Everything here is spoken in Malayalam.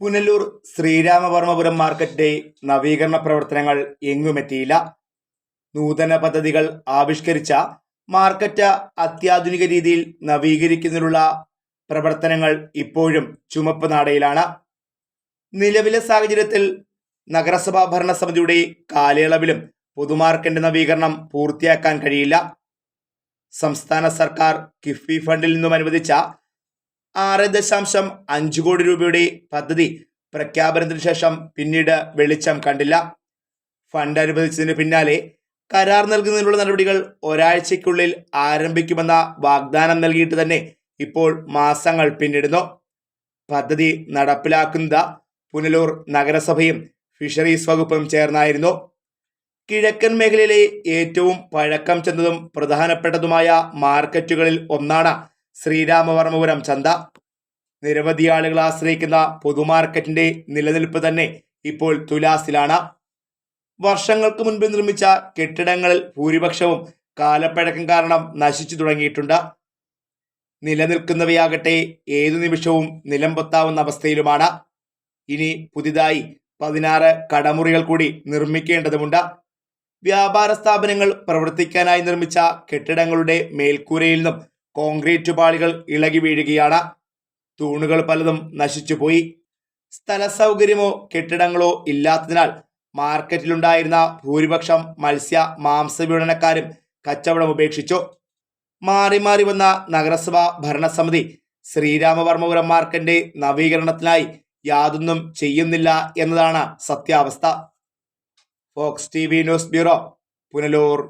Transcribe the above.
പുനലൂർ ശ്രീരാമവർമ്മപുരം മാർക്കറ്റിന്റെ നവീകരണ പ്രവർത്തനങ്ങൾ എങ്ങുമെത്തിയില്ല നൂതന പദ്ധതികൾ ആവിഷ്കരിച്ച മാർക്കറ്റ് അത്യാധുനിക രീതിയിൽ നവീകരിക്കുന്നതിനുള്ള പ്രവർത്തനങ്ങൾ ഇപ്പോഴും ചുമപ്പ് നാടയിലാണ്. നിലവിലെ സാഹചര്യത്തിൽ നഗരസഭാ ഭരണസമിതിയുടെ കാലയളവിലും പൊതുമാർക്കറ്റ് നവീകരണം പൂർത്തിയാക്കാൻ കഴിയില്ല. സംസ്ഥാന സർക്കാർ കിഫ്ബി ഫണ്ടിൽ നിന്നും അനുവദിച്ച ആറ് ദശാംശം അഞ്ച് കോടി രൂപയുടെ പദ്ധതി പ്രഖ്യാപനത്തിന് ശേഷം പിന്നീട് വെളിച്ചം കണ്ടില്ല. ഫണ്ട് അനുവദിച്ചതിന് പിന്നാലെ കരാർ നൽകുന്നതിനുള്ള നടപടികൾ ഒരാഴ്ചയ്ക്കുള്ളിൽ ആരംഭിക്കുമെന്ന വാഗ്ദാനം നൽകിയിട്ട് തന്നെ ഇപ്പോൾ മാസങ്ങൾ പിന്നിടുന്നു. പദ്ധതി നടപ്പിലാക്കുന്നത് പുനലൂർ നഗരസഭയും ഫിഷറീസ് വകുപ്പും ചേർന്നായിരുന്നു. കിഴക്കൻ മേഖലയിലെ ഏറ്റവും പഴക്കം ചെന്നതും പ്രധാനപ്പെട്ടതുമായ മാർക്കറ്റുകളിൽ ഒന്നാണ് ശ്രീരാമവർമ്മപുരം ചന്ത. നിരവധി ആളുകൾ ആശ്രയിക്കുന്ന പൊതുമാർക്കറ്റിന്റെ നിലനിൽപ്പ് തന്നെ ഇപ്പോൾ തുലാസിലാണ്. വർഷങ്ങൾക്ക് മുൻപ് നിർമ്മിച്ച കെട്ടിടങ്ങളിൽ ഭൂരിപക്ഷവും കാലപ്പഴക്കം കാരണം നശിച്ചു തുടങ്ങിയിട്ടുണ്ട്. നിലനിൽക്കുന്നവയാകട്ടെ ഏതു നിമിഷവും നിലം പൊത്താവുന്ന അവസ്ഥയിലുമാണ്. ഇനി പുതിയതായി പതിനാറ് കടമുറികൾ കൂടി നിർമ്മിക്കേണ്ടതുണ്ട് വ്യാപാര സ്ഥാപനങ്ങൾ പ്രവർത്തിക്കാനായി നിർമ്മിച്ച കെട്ടിടങ്ങളുടെ മേൽക്കൂരയിൽ നിന്നും കോൺക്രീറ്റ് പാളികൾ ഇളകി വീഴുകയാണ്. തൂണുകൾ പലതും നശിച്ചുപോയി സ്ഥല സൗകര്യമോ കെട്ടിടങ്ങളോ ഇല്ലാത്തതിനാൽ മാർക്കറ്റിലുണ്ടായിരുന്ന ഭൂരിപക്ഷം മത്സ്യ മാംസ വിപണനക്കാരും കച്ചവടം ഉപേക്ഷിച്ചു. മാറി മാറി വന്ന നഗരസഭാ ഭരണസമിതി ശ്രീരാമവർമ്മപുരം മാർക്കറ്റിന്റെ നവീകരണത്തിനായി യാതൊന്നും ചെയ്യുന്നില്ല എന്നതാണ് സത്യാവസ്ഥ. Fox T V news bureau Punalur.